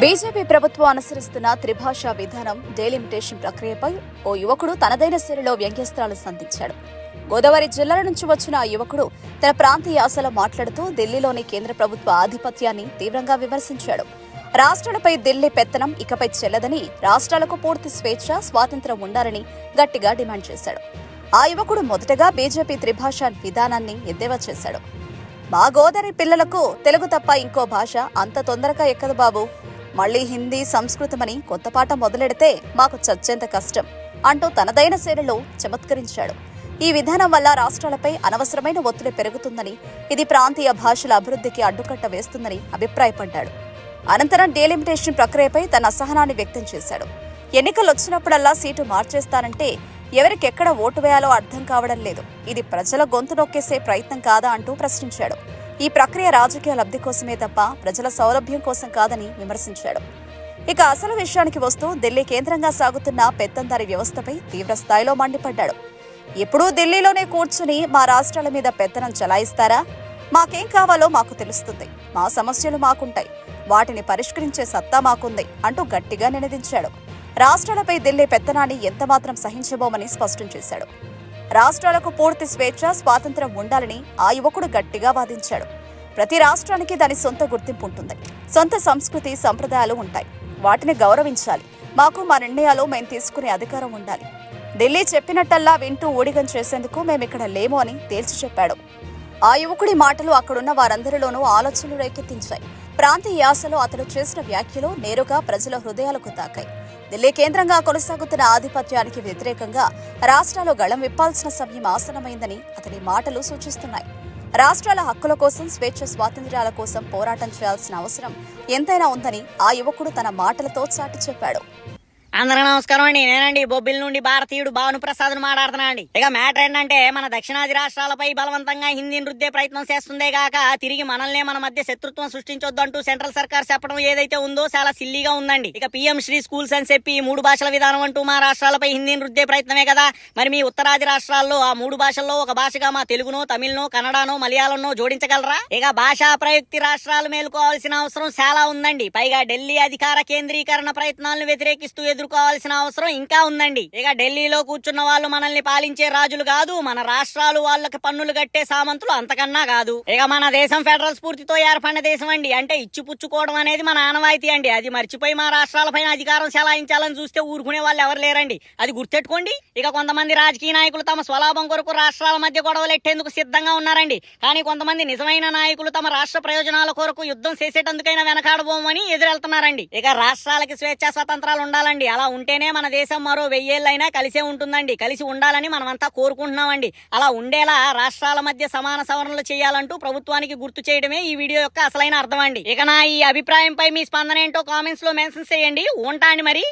BJP ప్రభుత్వం అనుసరిస్తున్న త్రిభాషా విధానం డెలిమిటేషన్ ప్రక్రియపై ఓ యువకుడు తనదైన శైలిలో వ్యంగ్యస్త్రాలు సంధించాడు. గోదావరి జిల్లాల నుంచి వచ్చిన ఆ యువకుడు తన ప్రాంతీయ యాసలో మాట్లాడుతూ ఢిల్లీలోని కేంద్ర ప్రభుత్వ ఆధిపత్యాన్ని తీవ్రంగా విమర్శించాడు. రాష్ట్రాలపై ఢిల్లీ పెత్తనం ఇకపై చెల్లదని రాష్ట్రాలకు పూర్తి స్వేచ్ఛ స్వాతంత్రం ఉండాలని గట్టిగా డిమాండ్ చేశాడు. ఆ యువకుడు మొదటగా బీజేపీ త్రిభాష విధానాన్ని ఎద్దేవా చేశాడు. మా గోదావరి పిల్లలకు తెలుగు తప్ప ఇంకో భాష అంత తొందరగా ఎక్కదు బాబు. మళ్ళీ హిందీ సంస్కృతమని కొత్త పాట మొదలెడితే మాకు చచ్చేంత కష్టం అంటూ తనదైన శైలిలో చమత్కరించాడు. ఈ విధానం వల్ల రాష్ట్రాలపై అనవసరమైన ఒత్తిడి పెరుగుతుందని ఇది ప్రాంతీయ భాషల అభివృద్ధికి అడ్డుకట్ట వేస్తుందని అభిప్రాయపడ్డాడు. అనంతరం డీలిమిటేషన్ ప్రక్రియపై తన అసహనాన్ని వ్యక్తం చేశాడు. ఎన్నికలు వచ్చినప్పుడల్లా సీటు మార్చేస్తానంటే ఎవరికెక్కడ ఓటు వేయాలో అర్థం కావడం లేదు. ఇది ప్రజల గొంతు నొక్కేసే ప్రయత్నం కాదా అంటూ ప్రశ్నించాడు. ఈ ప్రక్రియ రాజకీయ లబ్ధి కోసమే తప్ప ప్రజల సౌలభ్యం కోసం కాదని విమర్శించాడు. ఇక అసలు విషయానికి వస్తూ ఢిల్లీ కేంద్రంగా సాగుతున్న పెత్తందారి వ్యవస్థపై తీవ్ర స్థాయిలో మండిపడ్డాడు. ఎప్పుడూ ఢిల్లీలోనే కూర్చుని మా రాష్ట్రాల మీద పెత్తనం చలాయిస్తారా? మాకేం కావాలో మాకు తెలుస్తుంది. మా సమస్యలు మాకుంటాయి. వాటిని పరిష్కరించే సత్తా మాకుంది అంటూ గట్టిగా నినదించాడు. రాష్ట్రాలపై ఢిల్లీ పెత్తనాన్ని ఎంతమాత్రం సహించబోమని స్పష్టం చేశాడు. రాష్ట్రాలకు పూర్తి స్వేచ్ఛ స్వాతంత్రం ఉండాలని ఆ యువకుడు గట్టిగా వాదించాడు. ప్రతి రాష్ట్రానికి దాని సొంత గుర్తింపు ఉంటుంది. సొంత సంస్కృతి సంప్రదాయాలు ఉంటాయి. వాటిని గౌరవించాలి. మాకు మా నిర్ణయాలు మేము తీసుకునే అధికారం ఉండాలి. ఢిల్లీ చెప్పినట్టల్లా వింటూ ఊడిగం చేసేందుకు మేమిక్కడ లేము అని తేల్చి చెప్పాడు. ఆ యువకుడి మాటలు అక్కడున్న వారందరిలోనూ ఆలోచనలు రేకెత్తించాయి. ప్రాంతీయ యాసలో అతడు చేసిన వ్యాఖ్యలు నేరుగా ప్రజల హృదయాలకు తాకాయి. ఢిల్లీ కేంద్రంగా కొనసాగుతున్న ఆధిపత్యానికి వ్యతిరేకంగా రాష్ట్రాలు గళం విప్పాల్సిన సమయం ఆసనమైందని అతని మాటలు సూచిస్తున్నాయి. రాష్ట్రాల హక్కుల కోసం స్వేచ్ఛ స్వాతంత్ర్యాల కోసం పోరాటం చేయాల్సిన అవసరం ఎంతైనా ఉందని ఆ యువకుడు తన మాటలతో చాటి చెప్పాడు. అందరూ నమస్కారం అండి. నేనండి బొబ్బిల్ నుండి భారతీయుడు భాను ప్రసాద్ మాట్లాడుతున్నా అండి ఇక మ్యాటర్ ఏంటంటే మన దక్షిణాది రాష్ట్రాలపై బలవంతంగా హిందీని రుద్దే ప్రయత్నం చేస్తుందే గాక తిరిగి మనల్నే మన మధ్య శత్రుత్వం సృష్టించొద్దు అంటూ సెంట్రల్ సర్కార్ చెప్పడం ఏదైతే ఉందో చాలా సిల్లీగా ఉందండి. ఇక పిఎం శ్రీ స్కూల్స్ అని చెప్పి మూడు భాషల విధానం అంటూ మా రాష్ట్రాలపై హిందీని రుద్దే ప్రయత్నమే కదా. మరి మీ ఉత్తరాది రాష్ట్రాల్లో ఆ మూడు భాషల్లో ఒక భాషగా మా తెలుగునో తమిళనో కన్నడనో మలయాళంనో జోడించగలరా? ఇక భాషా ప్రయుక్తి రాష్ట్రాలు మేలుకోవాల్సిన అవసరం చాలా ఉందండి. పైగా ఢిల్లీ అధికార కేంద్రీకరణ ప్రయత్నాలను వ్యతిరేకిస్తూ ఎదుర్కోవాల్సిన అవసరం ఇంకా ఉందండి. ఇక ఢిల్లీలో కూర్చున్న వాళ్ళు మనల్ని పాలించే రాజులు కాదు మన రాష్ట్రాలు వాళ్ళకి పన్నులు కట్టే సామంతులు అంతకన్నా కాదు. ఇక మన దేశం ఫెడరల్ స్ఫూర్తితో ఏర్పడిన దేశం అండి అంటే ఇచ్చిపుచ్చుకోవడం అనేది మన ఆనవాయితీ అండి. అది మర్చిపోయి మా రాష్ట్రాలపైన అధికారం చెలాయించాలని చూస్తే ఊరుకునే వాళ్ళు ఎవరు లేరండి. అది గుర్తెట్టుకోండి. ఇక కొంతమంది రాజకీయ నాయకులు తమ స్వలాభం కొరకు రాష్ట్రాల మధ్య గొడవలు ఎట్టేందుకు సిద్ధంగా ఉన్నారండి. కానీ కొంతమంది నిజమైన నాయకులు తమ రాష్ట్ర ప్రయోజనాల కొరకు యుద్ధం చేసేటందుకైనా వెనకాడబోమని ఎదురెళ్తున్నారండి. ఇక రాష్ట్రాలకి స్వేచ్ఛా స్వతంత్రాలు ఉండాలండి. అలా ఉంటేనే మన దేశం మరో వెయ్యేళ్ళైనా కలిసే ఉంటుందండి. కలిసి ఉండాలని మనమంతా కోరుకుంటున్నామండి. అలా ఉండేలా రాష్ట్రాల మధ్య సమాన సవరణలు చేయాలంటూ ప్రభుత్వానికి గుర్తు చేయడమే ఈ వీడియో యొక్క అసలైన అర్థం అండి ఇక నా ఈ అభిప్రాయంపై మీ స్పందన ఏంటో కామెంట్స్లో మెన్షన్ చేయండి. ఉంటాండి మరి.